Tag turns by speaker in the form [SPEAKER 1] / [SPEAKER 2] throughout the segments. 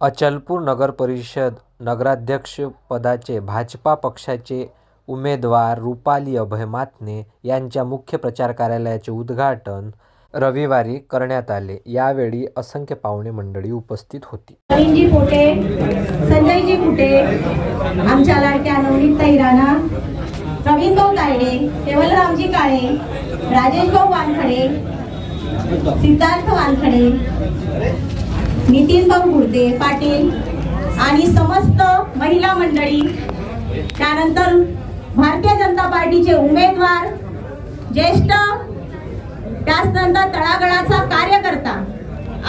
[SPEAKER 1] अचलपूर नगरपरिषद नगराध्यक्षपदाचे भाजपा पक्षाचे उमेदवार रुपाली अभय मातने यांच्या मुख्य प्रचार कार्यालयाचे उद्घाटन रविवारी करण्यात आले. यावेळी असंख्य पाहुणे मंडळी उपस्थित होती.
[SPEAKER 2] नवीनजी फुटे संजयजी फुटे आमच्या लाडक्या नवनीत राणा प्रवीण भाऊ तायडे केवलरामजी काळे राजेश भाऊ वानखडे सिद्धार्थ वानखडे नितीन भाऊ पाटील आणि समस्त महिला मंडळी त्यानंतर भारतीय जनता पार्टीचे उमेदवार ज्येष्ठ त्याचनंतर तळागळाचा कार्यकर्ता.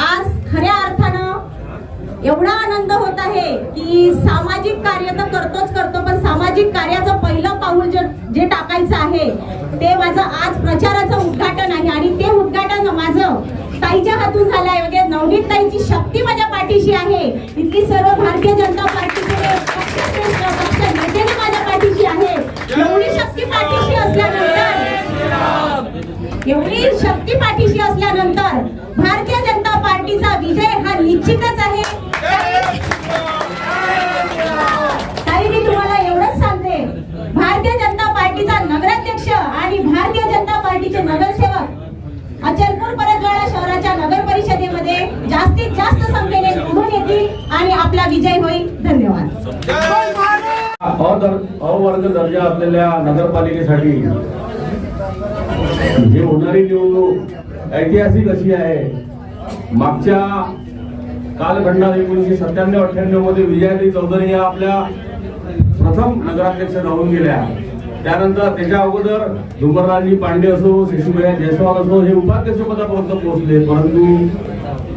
[SPEAKER 2] आज खऱ्या अर्थानं एवढा आनंद होत आहे की सामाजिक कार्य तर करतोच करतो पण सामाजिक कार्याचं पहिलं पाऊल जे जे टाकायचं आहे ते माझं आज प्रचाराचं उद्घाटन आहे. आणि ते उद्घाटन माझं ताईच्या हातून झालं आहे नवनीतताईची शक्ती माझ्या पाठीशी आहे. इथली सर्व भारतीय जनता पार्टीचे पक्ष माझ्या पाठीशी आहे. एवढी शक्ती पाठीशी असल्यानंतर एवढी शक्ती पाठीशी असल्यानंतर भारतीय जनता पार्टीचा विजय हा निश्चितच आहे ताई मी तुम्हाला एवढंच सांगते भारतीय जनता पार्टीचा नगराध्यक्ष आणि भारतीय जनता पार्टीचे नगरसेवक अचलपूर परतवाडा शहराच्या नगर परिषदेमध्ये जास्तीत जास्त संख्येने निवडून येतील आणि आपला विजय होईल. धन्यवाद.
[SPEAKER 3] अवर्ग दर्जा असलेल्या नगरपालिकेसाठी. ही होणारी निवडणूक ऐतिहासिक अशी आहे. मागच्या कालखंडात एकोणीसशे सत्त्याण्णव अठ्ठ्याण्णवमध्ये विजयादेवी चौधरी या आपल्या प्रथम नगराध्यक्ष राहून गेल्या. त्यानंतर त्याच्या अगोदर झुंबरराजी पांडे असो शिशुभया जयस्वाल असो हे उपाध्यक्षपदापर्यंत पोहोचले. परंतु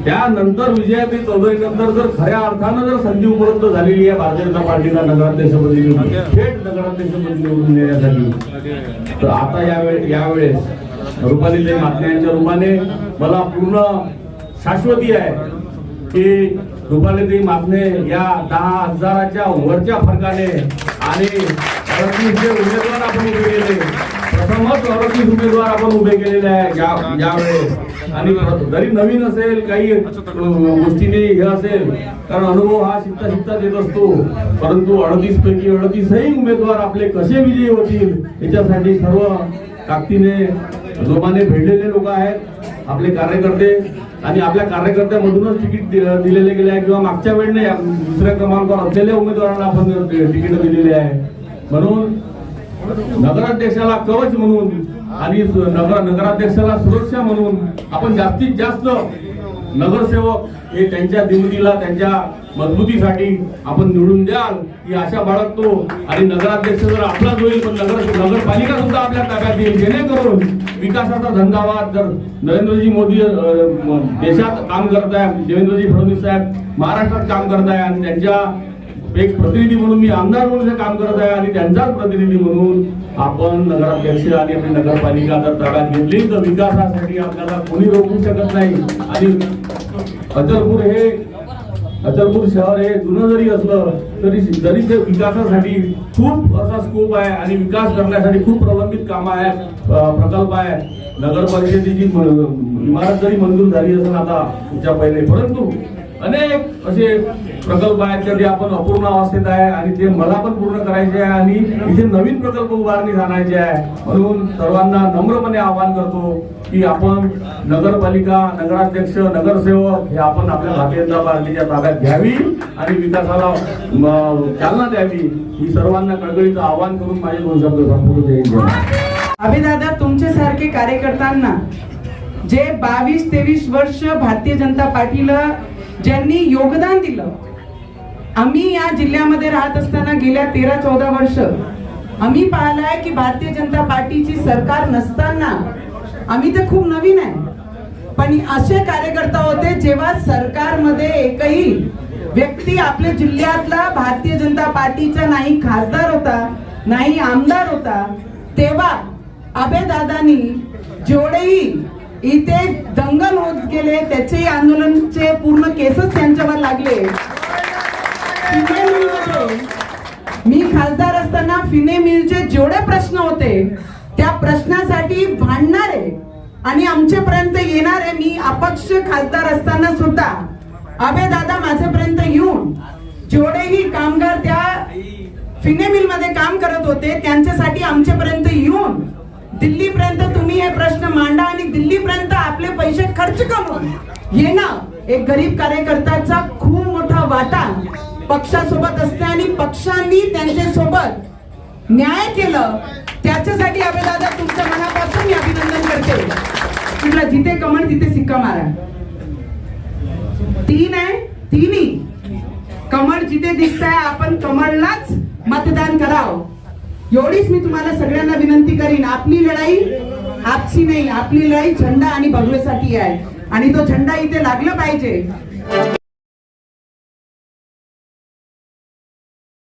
[SPEAKER 3] त्यानंतर विजयाताई चौधरी नंतर जर खऱ्या अर्थानं जर संधी उपलब्ध झालेली आहे भारतीय जनता पार्टीला नगराध्यक्षपदी थेट नगराध्यक्षपदी निवडून देण्यासाठी तर आता यावेळेस यावेळेस रुपालीताई मातने यांच्या रूपाने मला पूर्ण शाश्वती आहे की रुपालीताई मातने या दहा हजाराच्या वरच्या फरकाने आणि अडतीस जे उमेदवार आपण उभे केले. प्रथमच अडतीस उमेदवार आपण उभे केलेले आहे. यावेळेस आणि जरी नवीन असेल काही गोष्टीने हे असेल कारण अनुभव हा शिकता शिकता देत असतो. परंतु अडतीस पैकी अडतीसही उमेदवार आपले कसे विजयी होतील याच्यासाठी सर्व ताकदीने जोमाने भेटलेले लोक आहेत. आपले कार्यकर्ते आणि आपल्या कार्यकर्त्यामधूनच तिकीट दि- दिलेले गेले आहे किंवा मागच्या वेळेने दुसऱ्या क्रमांकावर असलेल्या उमेदवारांना आपण तिकीट दिलेली आहे. म्हणून नगराध्यक्षाला कवच म्हणून आणि नगर नगराध्यक्षाला सुरक्षा म्हणून आपण जास्तीत जास्त नगरसेवक हे त्यांच्या दिमतीला त्यांच्या मजबूतीसाठी आपण निवडून द्याल ही आशा बाळगतो. आणि नगराध्यक्ष जर आपलाच होईल पण नगर नगरपालिका सुद्धा आपल्या ताब्यात येईल जेणेकरून विकासाचा धंदावाद जर नरेंद्रजी मोदी देशात काम करत आहे देवेंद्रजी फडणवीस साहेब महाराष्ट्रात काम करत आहे आणि त्यांच्या एक प्रतिनिधी म्हणून मी आमदार म्हणून जे काम करत आहे आणि त्यांचाच प्रतिनिधी म्हणून आपण नगराध्यक्ष आणि आपली नगरपालिका जर ताब्यात घेतली तर विकासासाठी आपल्याला कोणी रोखू शकत नाही. आणि अचलपूर हे अचलपूर शहर हे जुनं जरी असलं तरी जरी ते विकासासाठी खूप असा स्कोप आहे आणि विकास करण्यासाठी खूप प्रलंबित काम आहे प्रकल्प आहे. नगर परिषदेची इमारत जरी मंजूर झाली असेल आता तुमच्या पहिले. परंतु अनेक असे प्रकल्प आहेत तर जे आपण अपूर्ण अवस्थेत आहे आणि ते मला पण पूर्ण करायचे आहे आणि इथे नवीन प्रकल्प उभारणी आणायचे आहे. म्हणून सर्वांना नम्रपणे आवाहन करतो की आपण नगरपालिका नगराध्यक्ष नगरसेवक हे आपण आपल्या भारतीय जनता पार्टीच्या ताब्यात घ्यावी आणि विकासाला चालना द्यावी. ही सर्वांना कळकळीचं आवाहन करून माझे दोन शब्द संपूर्ण
[SPEAKER 4] अभिदादा तुमच्यासारखे कार्यकर्त्यांना जे बावीस तेवीस वर्ष भारतीय जनता पार्टीला ज्यांनी योगदान दिलं आम्ही या जिल्ह्यामध्ये राहत असताना गेल्या तेरा चौदा वर्ष आम्ही पाहिलंय की भारतीय जनता पार्टीची सरकार नसताना आम्ही तर खूप नवीन आहे. पण असे कार्यकर्ता होते जेव्हा सरकारमध्ये एकही व्यक्ती आपल्या जिल्ह्यातला भारतीय जनता पार्टीचा नाही खासदार होता नाही आमदार होता तेव्हा अभयदादांनी जेवढेही इथे दंगल होत गेले त्याचे आंदोलनचे पूर्ण केसच त्यांच्यावर लागले. फिने मिलमध्ये मी खासदार असताना फिने मिलचे जेवढे प्रश्न होते त्या प्रश्नासाठी भांडणारे आणि आमच्यापर्यंत येणारे मी अपक्ष खासदार असताना सुद्धा अभे दादा माझ्यापर्यंत येऊन जेवढेही कामगार त्या फिने मिलमध्ये काम करत होते त्यांच्यासाठी आमच्यापर्यंत येऊन दिल्लीपर्यंत तुम्ही हे प्रश्न मांडा आणि दिल्लीपर्यंत आपले पैसे खर्च करून येणं एक गरीब कार्यकर्त्याचा खूप मोठा वाटा पक्षासोबत असते आणि पक्षांनी त्यांच्यासोबत न्याय केलं त्याच्यासाठी अभिदादा तुमच्या मनापासून मी अभिनंदन करते. तुला जिथे कमळ तिथे सिक्का मारा. तीन आहे तिन्ही. कमळ जिथे दिसत आहे आपण कमळलाच मतदान करावं. एवढीच मी तुम्हाला सगळ्यांना विनंती करीन. आपली लढाई आपची नाही आपली लढाई झेंडा आणि भगवेसाठी आहे. आणि तो झेंडा इथे लागला पाहिजे.